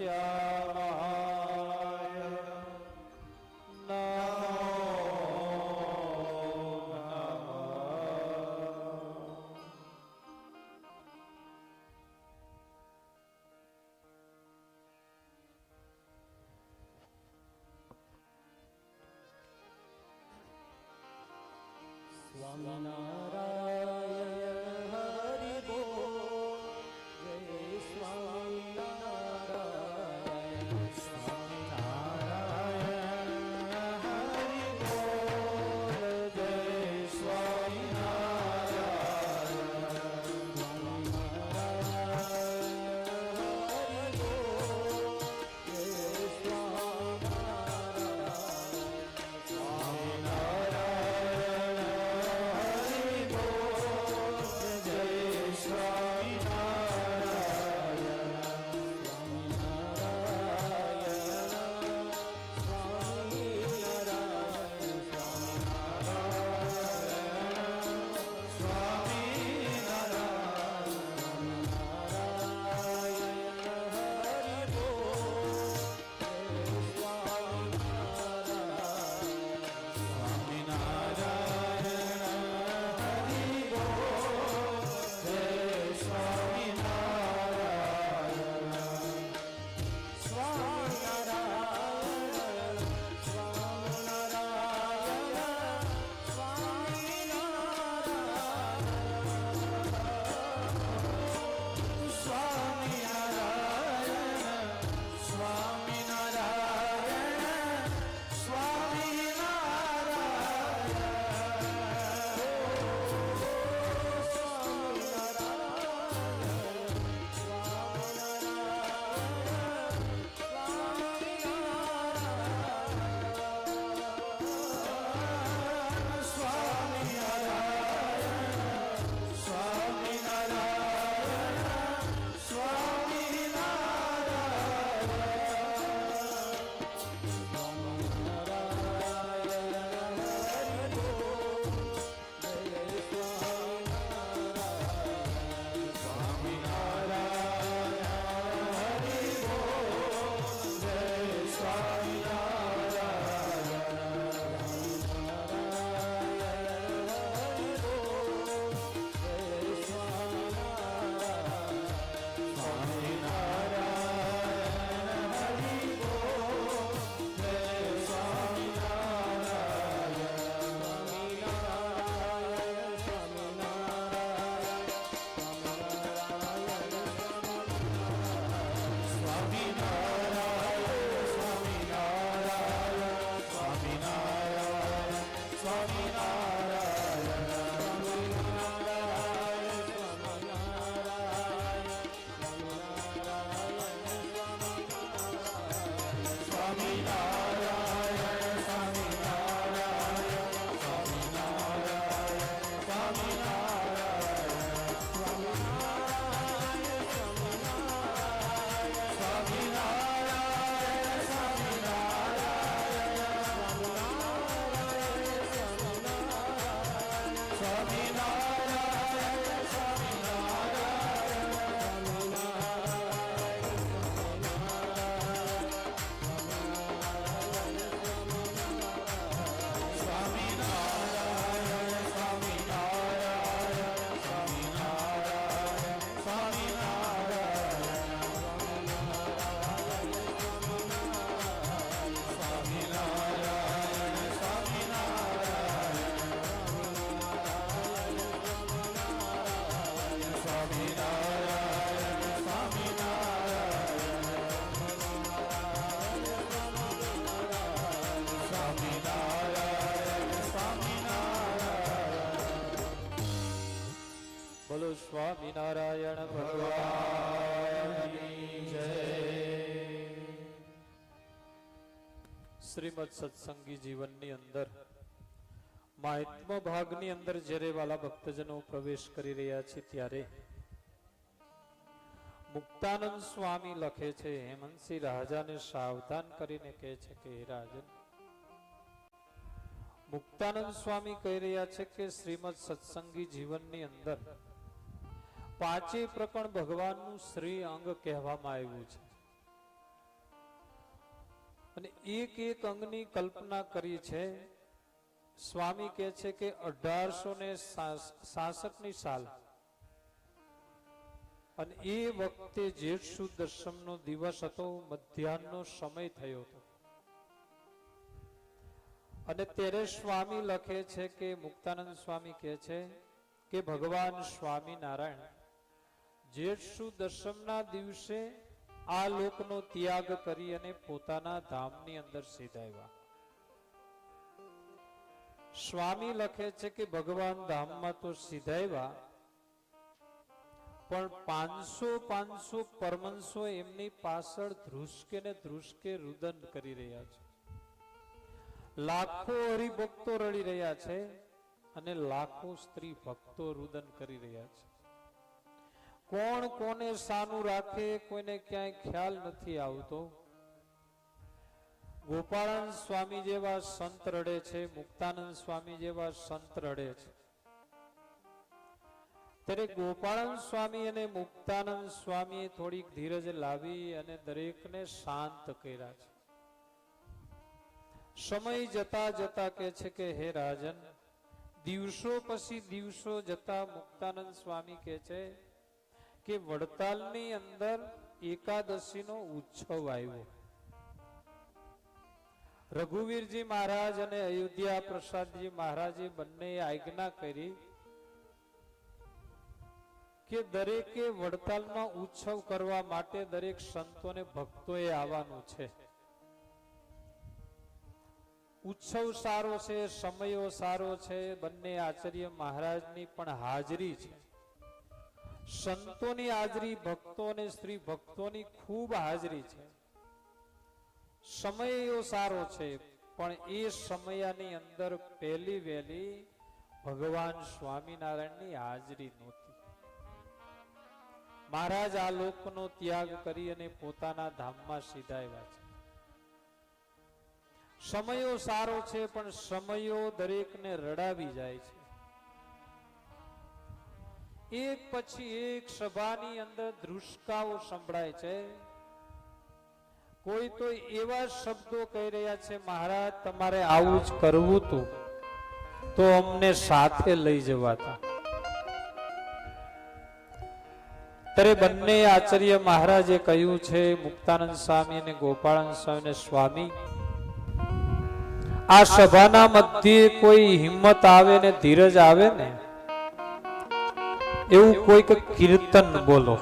Yeah. Shrimad સત્સંગી જીવનની અંદર માહિત્મ ભાગની અંદર જ્યારે વાલા ભક્તજનો પ્રવેશ કરી રહ્યા છે ત્યારે મુક્તાનંદ સ્વામી લખે છે, હેમંતસિંહ રાજાને સાવધાન કરીને કહે છે કે, હે રાજન, મુક્તાનંદ સ્વામી કહી રહ્યા છે કે, શ્રીમદ સત્સંગી જીવનની અંદર પાંચે પ્રકરણ ભગવાનનું શ્રી અંગ કહેવામાં આવ્યું છે. અને એક એક અંગની કલ્પના કરી છે. સ્વામી કહે છે કે અઢારસો ને સાસઠની સાલ. અને એ વખતે જેઠ સુદ દશમનો દિવસ હતો, મધ્યાહનનો સમય થયો હતો. અને ત્યારે સ્વામી લખે છે કે, મુક્તાનંદ સ્વામી કહે છે કે, ભગવાન સ્વામિનારાયણ જેઠ સુદ દશમના દિવસે આ લોકનો ત્યાગ કરી અને પોતાના ધામની અંદર સીધાવ્યા. સ્વામી લખે છે કે ભગવાન ધામમાં તો સીધાવ્યા, પણ પાંચસો પાંચસો પરમંશો એમની પાછળ ધ્રુસકે ને ધ્રુસકે રુદન કરી રહ્યા છે. લાખો હરિભક્તો રડી રહ્યા છે અને લાખો સ્ત્રી ભક્તો રુદન કરી રહ્યા છે. કોણ કોને સાનું રાખે કોઈને ક્યાંય ખ્યાલ નથી આવતો? ગોપાળાનંદ સ્વામી જેવા સંત રડે છે, મુક્તાનંદ સ્વામી જેવા સંત રડે છે. ત્યારે ગોપાળન સ્વામી અને મુક્તાનંદ સ્વામીએ થોડીક ધીરજ લાવી અને દરેકને શાંત કર્યા છે. સમય જતા જતા કે છે કે, હે રાજન, દિવસો પછી દિવસો જતા મુક્તાનંદ સ્વામી કે છે કે વડતાલની અંદર એકાદશીનો ઉત્સવ આવ્યો. રઘુવીરજી મહારાજ અને અયોધ્યા પ્રસાદજી મહારાજે બંને આજ્ઞા કરી કે દરેકે વડતાલમાં ઉત્સવ કરવા માટે દરેક સંતોને ભક્તોએ આવવાનું છે. ઉત્સવ સારો છે, સમયો સારો છે, બંને આચાર્ય મહારાજની પણ હાજરી છે. સંતોની હાજરી ભક્તો અને સ્ત્રી, ભક્તોની ખૂબ હાજરી છે. સમય સારો છે, પણ એ સમયની અંદર પહેલી વહેલી ભગવાન સ્વામિનારાયણની હાજરી નહોતી. મહારાજ આ લોકનો ત્યાગ કરી અને પોતાના ધામમાં સીધાવ્યા છે. સમયો સારો છે, પણ સમયો દરેકને રડાવી જાય છે. એક પછી એક સભાની અંદર ધ્રુસકાઓ સંભળાય છે. કોઈ તો એવા શબ્દો કહી રહ્યા છે, મહારાજ, તમારે આવું જ કરવું તું. તો અમને સાથે લઈ જવાતા. ત્યારે બંને આચાર્ય મહારાજે કહ્યું છે, મુક્તાનંદ સ્વામી અને ગોપાળાનંદ સ્વામી સ્વામી, આ સભાના મધ્યે કોઈ હિંમત આવે ને ધીરજ આવે ને? એવું કોઈક કીર્તન બોલો.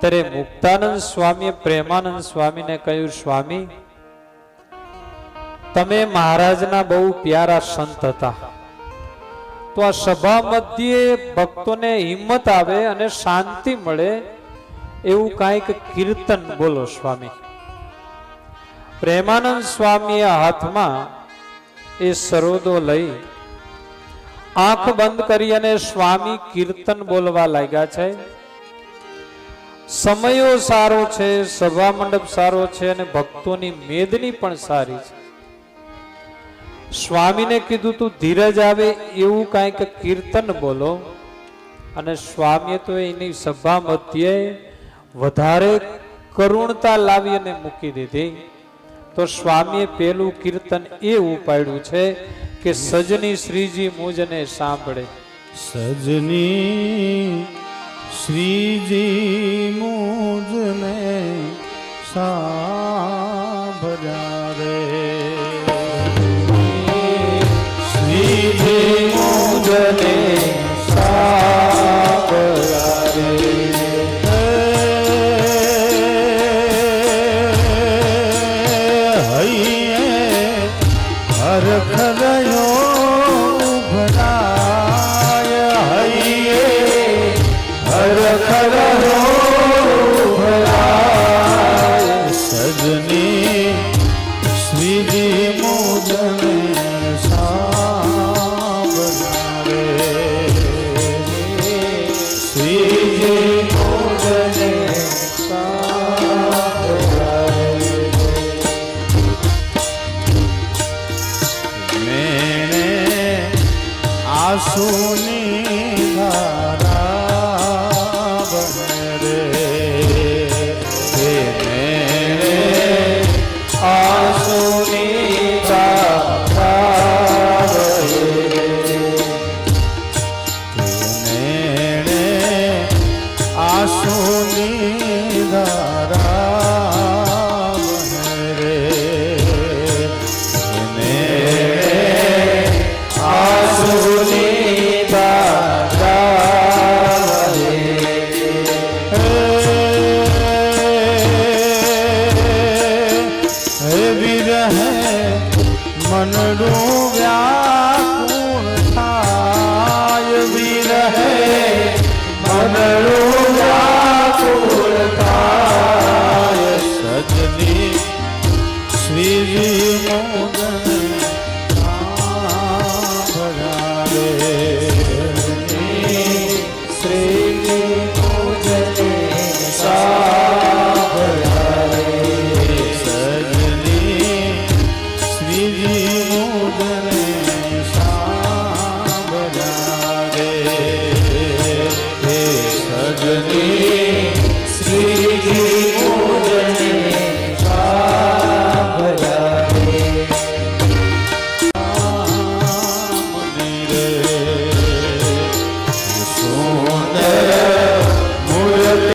ત્યારે મુક્તાનંદ સ્વામીએ પ્રેમાનંદ સ્વામીને કહ્યું, સ્વામી, તમે મહારાજના બહુ પ્યારા સંત હતા. તો આ સભા મધ્યે ભક્તોને હિંમત આવે અને શાંતિ મળે એવું કાંઈક કીર્તન બોલો, સ્વામી. પ્રેમાનંદ સ્વામીએ હાથમાં એ સરોદો લઈ આંખ બંધ કરી અને સ્વામી કીર્તન બોલવા લાગ્યા છે. સમયો સારો છે, સભા મંડપ સારો છે અને ભક્તોની મેદની પણ સારી છે. સ્વામીને કીધું, તું ધીરજ આવે, એવું કાંઈક કીર્તન બોલો. અને સ્વામીએ તો એની સભા મધ્યે વધારે કરુણતા લાવી અને મૂકી દીધી. તો સ્વામીએ પેલું કીર્તન એ ઉપાડ્યું છે કે સજની શ્રીજી મુજને સાંભળે. સજની શ્રીજી મુજને સાંભળ્યા વિરહે મનડું વ્યાકુળ